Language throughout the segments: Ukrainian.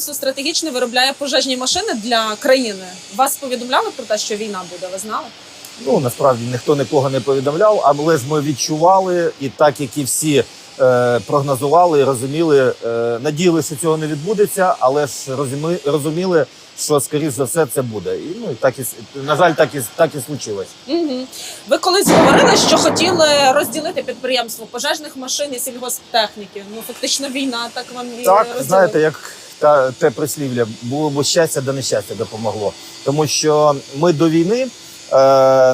підприємство стратегічне виробляє пожежні машини для країни. Вас повідомляли про те, що війна буде? Ви знали? Ну насправді ніхто нікого не повідомляв, але ж ми відчували, і так як і всі е, прогнозували і розуміли, е, надіялися, що цього не відбудеться, але ж розумі, розуміли, що скоріш за все це буде. І ну і так і на жаль, так і так і случилось. Угу. Ви колись говорили, що хотіли розділити підприємство пожежних машин і сільгосптехніки. Ну фактично війна так вам і Так, розділила. знаєте, як та те прислів'я було б щастя, да нещастя допомогло. Тому що ми до війни е,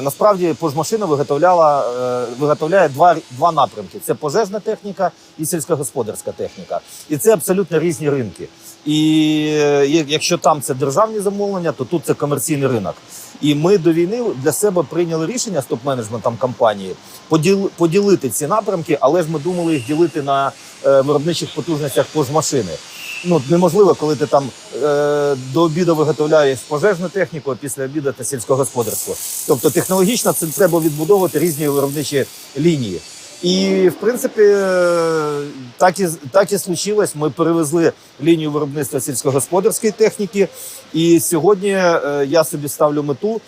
насправді пожмашина виготовляла е, виготовляє два, два напрямки: це пожежна техніка і сільськогосподарська техніка. І це абсолютно різні ринки. І е, якщо там це державні замовлення, то тут це комерційний ринок. І ми до війни для себе прийняли рішення з топ-менеджментом компанії поділ, поділити ці напрямки, але ж ми думали їх ділити на е, виробничих потужностях пожмашини. Ну неможливо, коли ти там е, до обіду виготовляєш пожежну техніку, а після обіду та сільськогосподарство. Тобто технологічно це треба відбудовувати різні виробничі лінії. І в принципі, так і так і случилось. Ми перевезли лінію виробництва сільськогосподарської техніки. І сьогодні е, я собі ставлю мету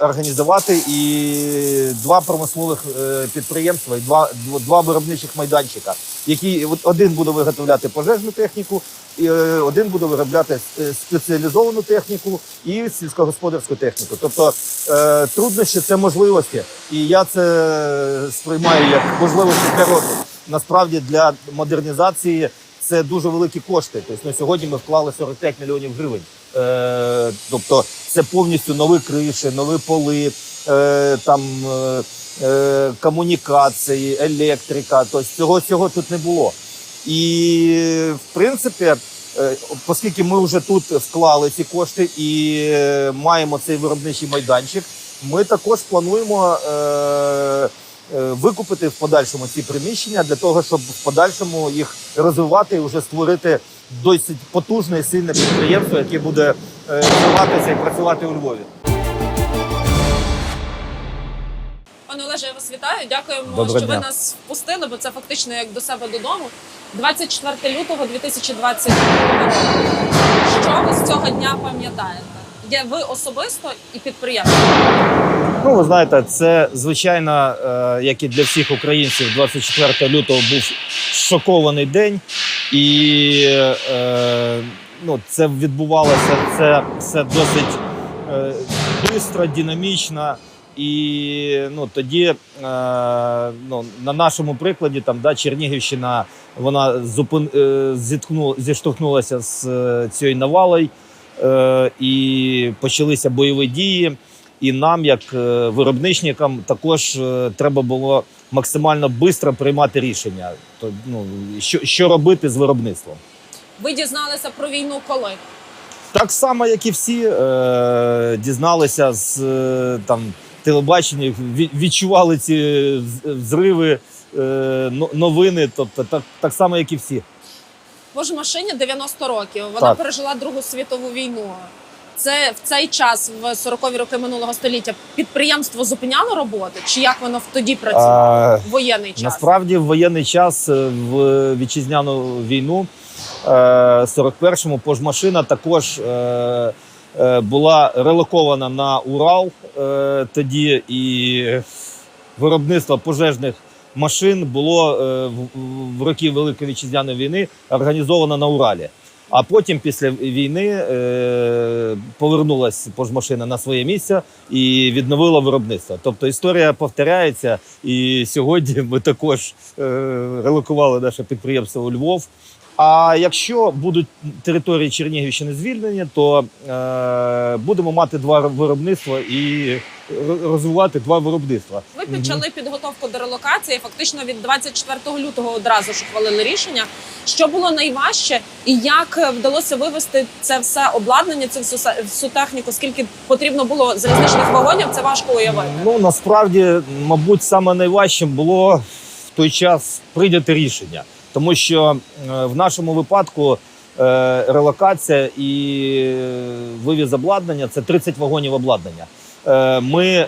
організувати і два промислових е, підприємства, і два, дв- два виробничих майданчика, які один буде виготовляти пожежну техніку, і е, один буде виробляти е, спеціалізовану техніку і сільськогосподарську техніку. Тобто е, труднощі це можливості, і я це сприймаю як можливості для розвитку. Насправді для модернізації це дуже великі кошти. Тобто на сьогодні ми вклали 45 мільйонів гривень. Е, тобто це повністю нові криші, нові поли, е, там е, е, комунікації, електрика. Тобто цього цього тут не було. І в принципі, е, оскільки ми вже тут вклали ці кошти і е, маємо цей виробничий майданчик, ми також плануємо. Е, Викупити в подальшому ці приміщення для того, щоб в подальшому їх розвивати і вже створити досить потужне і сильне підприємство, яке буде е, розвиватися і працювати у Львові. Пане Олеже, я вас вітаю. Дякуємо, Доброго що ви нас впустили, бо це фактично як до себе додому. 24 лютого 2022 року. Що ви з цього дня пам'ятаєте? Є ви особисто і підприємство. Ну, ви знаєте, це звичайно, е, як і для всіх українців, 24 лютого був шокований день, і е, ну, це відбувалося це все досить е, швидко, динамічно. І ну, тоді е, ну, на нашому прикладі там, да, Чернігівщина вона зупин, е, зіткну, зіштовхнулася з е, цією навалою, е, і почалися бойові дії. І нам, як е, виробничникам, також е, треба було максимально швидко приймати рішення. То, ну, що, що робити з виробництвом. Ви дізналися про війну коли? Так само, як і всі, е, дізналися з е, там, телебачення, відчували ці взриви, е, но- новини, тобто так, так само, як і всі. Боже, машині 90 років. Вона Так. пережила Другу світову війну. Це в цей час, в 40-ві роки минулого століття, підприємство зупиняло роботу? Чи як воно тоді працювало? В воєнний час? Насправді, в воєнний час е, в вітчизняну війну е, 41-му пожмашина також е, е, була релокована на Урал е, тоді, і виробництво пожежних машин було е, в роки Великої вітчизняної війни організовано на Уралі. А потім, після війни, е, повернулася пожмашина на своє місце і відновила виробництво. Тобто історія повторяється, і сьогодні ми також е, релокували наше підприємство у Львов. А якщо будуть території Чернігівщини звільнені, то е, будемо мати два виробництва і розвивати два виробництва. Ви почали підготовку до релокації. Фактично від 24 лютого одразу ж ухвалили рішення. Що було найважче, і як вдалося вивести це все обладнання, цю всю всю техніку? Скільки потрібно було залізничних вагонів? Це важко уявити. Ну насправді, мабуть, саме найважчим було в той час прийняти рішення, тому що е, в нашому випадку е, релокація і вивіз обладнання це 30 вагонів обладнання. Е, Ми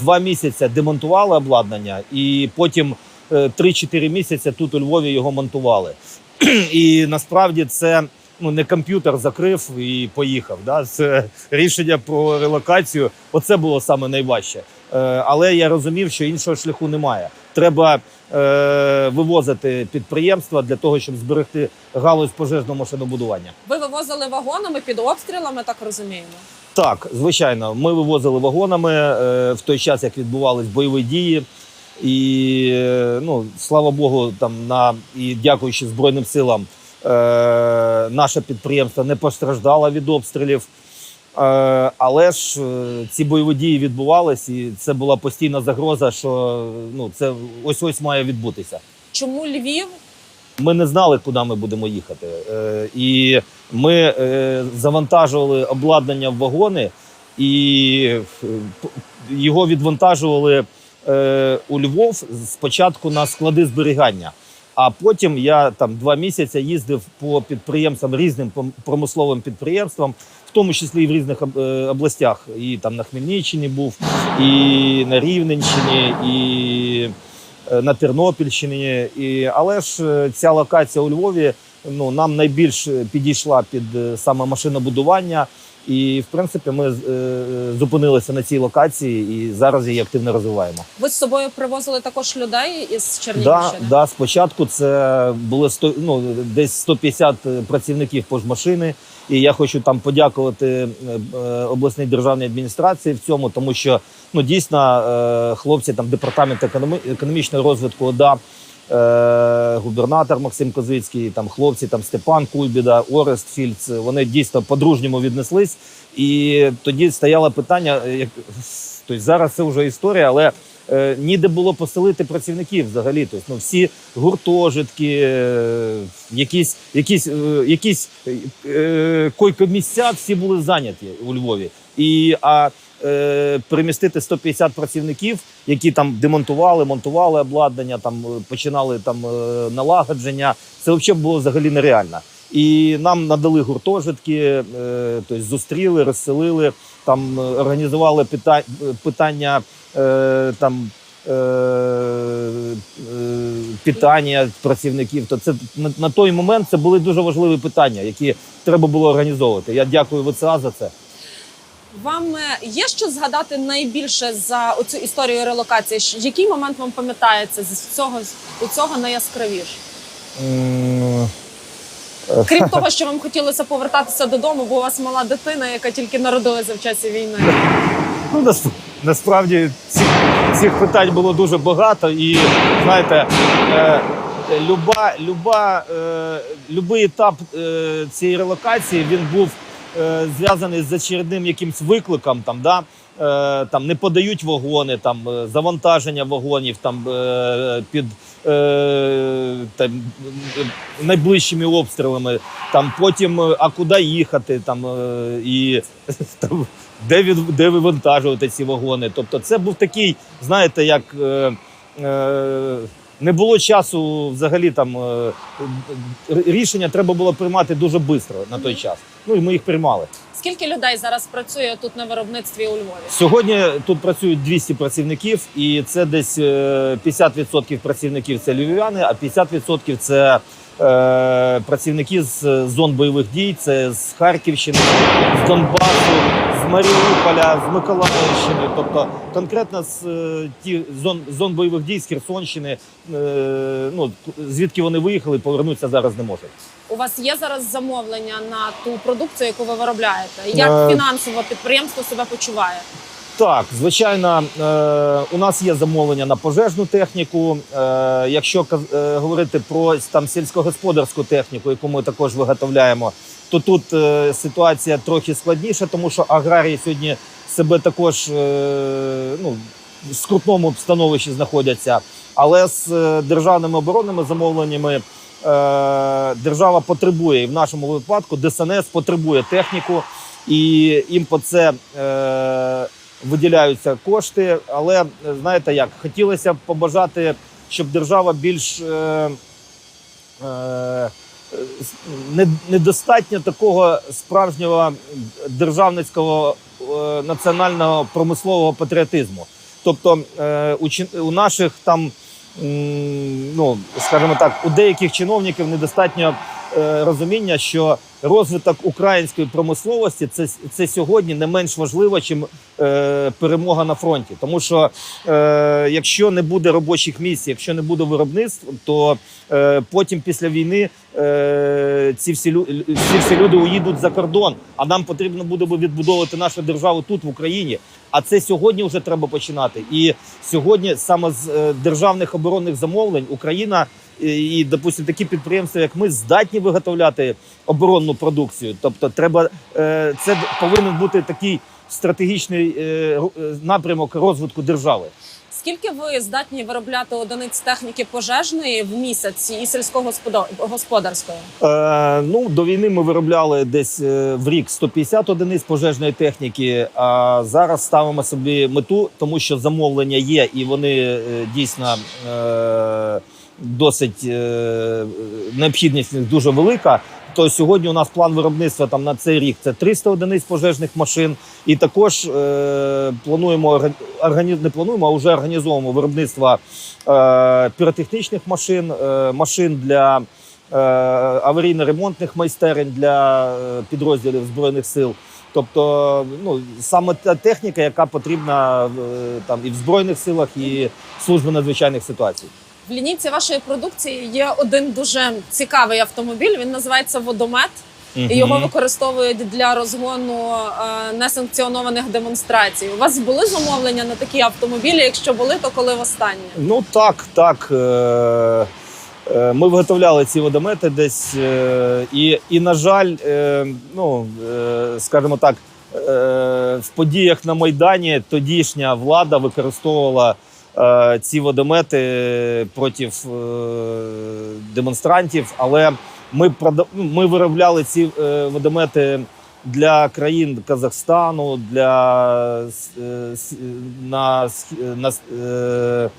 два місяці демонтували обладнання, і потім е, 3-4 місяці тут у Львові його монтували. І насправді це ну не комп'ютер закрив і поїхав. Да? Це рішення про релокацію. Оце було саме найважче. Е, але я розумів, що іншого шляху немає. Треба е, вивозити підприємства для того, щоб зберегти галузь пожежного машинобудування. Ви вивозили вагонами під обстрілами, так розуміємо. Так, звичайно, ми вивозили вагонами е, в той час, як відбувались бойові дії. І е, ну, слава Богу, там на і дякуючи Збройним силам, наше підприємство не постраждало від обстрілів. Е, але ж е, ці бойові дії відбувались, і це була постійна загроза, що ну, це ось ось має відбутися. Чому Львів? Ми не знали, куди ми будемо їхати. Е, і ми е, завантажували обладнання в вагони, і е, його відвантажували е, у Львов спочатку на склади зберігання. А потім я там два місяці їздив по підприємствам, різним промисловим підприємствам, в тому числі і в різних е, областях. І там на Хмельниччині був, і на Рівненщині, і е, на Тернопільщині. І, але ж е, ця локація у Львові ну, нам найбільш підійшла під саме машинобудування. І, в принципі, ми е, зупинилися на цій локації і зараз її активно розвиваємо. Ви з собою привозили також людей із Да, Чернігівщини? да, спочатку це було 100, ну, десь 150 працівників пожмашини. І я хочу там подякувати е, е, обласній державній адміністрації в цьому, тому що ну дійсно е, хлопці там департамент економічного розвитку ОДА, е, губернатор Максим Козицький, там хлопці, там Степан Кульбіда, Орест Фільц, вони дійсно по-дружньому віднеслись. І тоді стояло питання, е, як тобто зараз це вже історія, але е, ніде було поселити працівників взагалі. Тобто, ну, всі гуртожитки, е, якісь, якісь, е, якісь е, койко-місця всі були зайняті у Львові. І, а е, перемістити 150 працівників, які там демонтували, монтували обладнання, там е, починали там е, налагодження, це взагалі було взагалі нереально. І нам надали гуртожитки, е, тобто зустріли, розселили, там організували пита- питання е, там. Питання працівників, то це на той момент це були дуже важливі питання, які треба було організовувати. Я дякую ВЦА за це. Вам е, є що згадати найбільше за оцю історію релокації? Який момент вам пам'ятається з цього у цього найяскравіше? М, Крім того, що вам хотілося повертатися додому, бо у вас мала дитина, яка тільки народилася в часі війни. Ну, насправді цих, цих питань було дуже багато, і знаєте, е, люба, люба, е, любий етап е, цієї релокації він був е, зв'язаний з очередним якимсь викликом. Там, да? е, там не подають вагони, там е, завантаження вагонів там е, під е, там, найближчими обстрілами. Там потім, е, а куди їхати, там е, і там, де від де вивантажувати ці вагони. Тобто, це був такий, знаєте, як. Е, е, не було часу взагалі там е, рішення треба було приймати дуже швидко на той час. Ну і ми їх приймали. Скільки людей зараз працює тут на виробництві у Львові? Сьогодні тут працюють 200 працівників, і це десь е, 50% працівників це львів'яни, а 50% це е, працівники з е, зон бойових дій. Це з Харківщини, з Донбасу, з Маріуполя, з Миколаївщини. Тобто конкретно з е, ті зон, зон бойових дій з Херсонщини. Е, ну звідки вони виїхали, повернутися зараз не можуть. У вас є зараз замовлення на ту продукцію, яку ви виробляєте? Як Е, фінансово підприємство себе почуває? Так, звичайно, е, у нас є замовлення на пожежну техніку. Е, якщо е, говорити про там сільськогосподарську техніку, яку ми також виготовляємо, то тут ситуація трохи складніша, тому що аграрії сьогодні себе також ну, в скрутному становищі знаходяться. Але з державними оборонними замовленнями держава потребує, і в нашому випадку ДСНС потребує техніку, і їм по це. Е, виділяються кошти, але знаєте як, хотілося б побажати, щоб держава більш е, е, не- недостатньо такого справжнього державницького е, національного промислового патріотизму. Тобто е, у, у наших там, ну скажімо так, у деяких чиновників недостатньо розуміння, що розвиток української промисловості це, це сьогодні не менш важливо, чим е, перемога на фронті. Тому що е, якщо не буде робочих місць, якщо не буде виробництв, то е, потім після війни е, ці всі, ці всі люди уїдуть за кордон, а нам потрібно буде відбудовувати нашу державу тут, в Україні. А це сьогодні вже треба починати. І сьогодні саме з е, державних оборонних замовлень Україна і, допустимо, такі підприємства, як ми, здатні виготовляти оборонну продукцію. Тобто, треба е, це повинен бути такий стратегічний е, е, напрямок розвитку держави. Скільки ви здатні виробляти одиниць техніки пожежної в місяць і сільськогосподарської? Е, ну, до війни ми виробляли десь е, в рік 150 одиниць пожежної техніки. А зараз ставимо собі мету, тому що замовлення є, і вони е, дійсно е, досить е, необхідність дуже велика. То сьогодні у нас план виробництва там на цей рік це 300 одиниць пожежних машин. І також е, плануємо орга- органі... не плануємо, а вже організовуємо виробництво е, піротехнічних машин, е, машин для е, аварійно-ремонтних майстерень для е, підрозділів збройних сил. Тобто, ну саме та техніка, яка потрібна е, там і в збройних силах, і служби надзвичайних ситуацій. В лінійці вашої продукції є один дуже цікавий автомобіль. Він називається водомет. І його використовують для розгону е, несанкціонованих демонстрацій. У вас були замовлення на такі автомобілі? Якщо були, то коли востаннє? Ну так, так. Е, е, ми виготовляли ці водомети десь, е, і, і на жаль, е, ну е, скажімо так, е, в подіях на Майдані тодішня влада використовувала ці водомети проти е, демонстрантів, але ми ми виробляли ці е, водомети. Для країн Казахстану, для е, на, на е,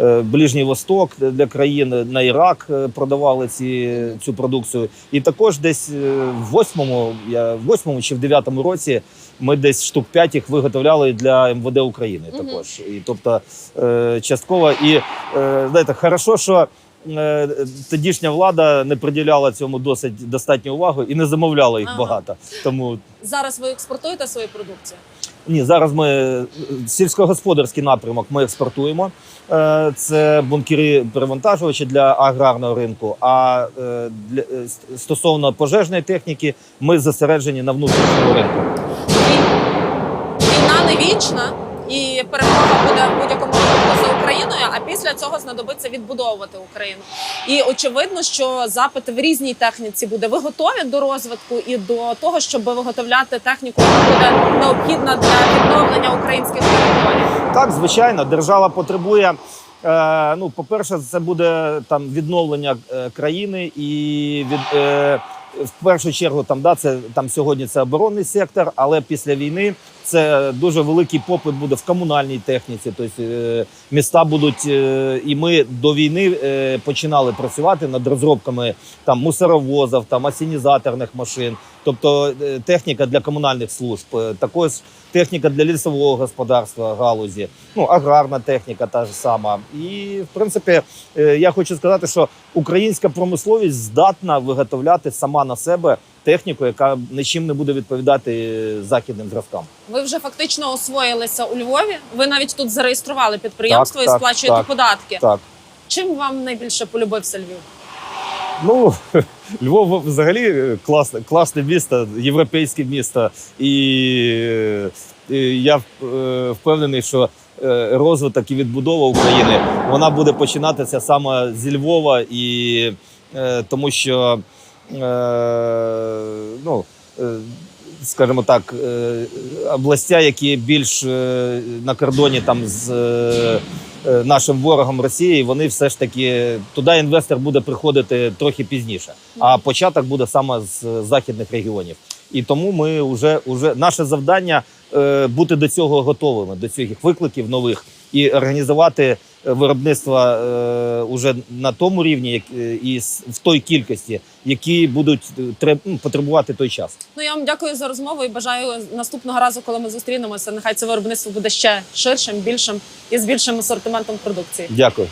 е, Ближній Восток для країн на Ірак е, продавали ці, цю продукцію. І також десь е, в восьмому, я в восьмому чи в дев'ятому році ми десь штук п'ять їх виготовляли для МВД України. Мгм. Також і тобто е, частково і е, знаєте, хорошо, що. е, Тодішня влада не приділяла цьому досить достатньо уваги і не замовляла їх Ага. багато. Тому Зараз ви експортуєте свою продукцію? ні, зараз ми е, сільськогосподарський напрямок ми експортуємо. Е, Це бункери перевантажувачі для аграрного ринку. А для стосовно пожежної техніки, ми зосереджені на внутрішньому ринку. Не вічна, і перемога буде в будь-якому випадку за Україною. А після цього знадобиться відбудовувати Україну. І очевидно, що запит в різній техніці буде. Ви готові до розвитку і до того, щоб виготовляти техніку, яка буде необхідна для відновлення українських територій. Так, звичайно, держава потребує. Е, ну, по-перше, це буде там відновлення е, країни, і від е, в першу чергу там да, це там сьогодні це оборонний сектор, але після війни це дуже великий попит буде в комунальній техніці. Тобто е, міста будуть, е, і ми до війни е, починали працювати над розробками там мусоровозів, там асінізаторних машин, тобто техніка для комунальних служб, також техніка для лісового господарства галузі, ну аграрна техніка та ж сама. І в принципі, я хочу сказати, що українська промисловість здатна виготовляти сама на себе техніку, яка нічим не буде відповідати західним зразкам. Ви вже фактично освоїлися у Львові. Ви навіть тут зареєстрували підприємство Так, і так, сплачуєте так. податки. Так. Чим вам найбільше полюбився Львів? Ну, Львов взагалі класне, класне місто, європейське місто. І, і я е, впевнений, що е, розвиток і відбудова України вона буде починатися саме зі Львова, і е, тому що ну, е, скажімо так, е, областя, які більш е, на кордоні там з е, е, нашим ворогом Росії, вони все ж таки туди інвестор буде приходити трохи пізніше. А початок буде саме з західних регіонів. І тому ми вже, вже наше завдання е, бути до цього готовими, до цих викликів нових і організувати виробництво е, уже на тому рівні, е, і в той кількості, які будуть е, ну, потребувати той час. Ну я вам дякую за розмову і бажаю наступного разу, коли ми зустрінемося. Нехай це виробництво буде ще ширшим, більшим і з більшим асортиментом продукції. Дякую.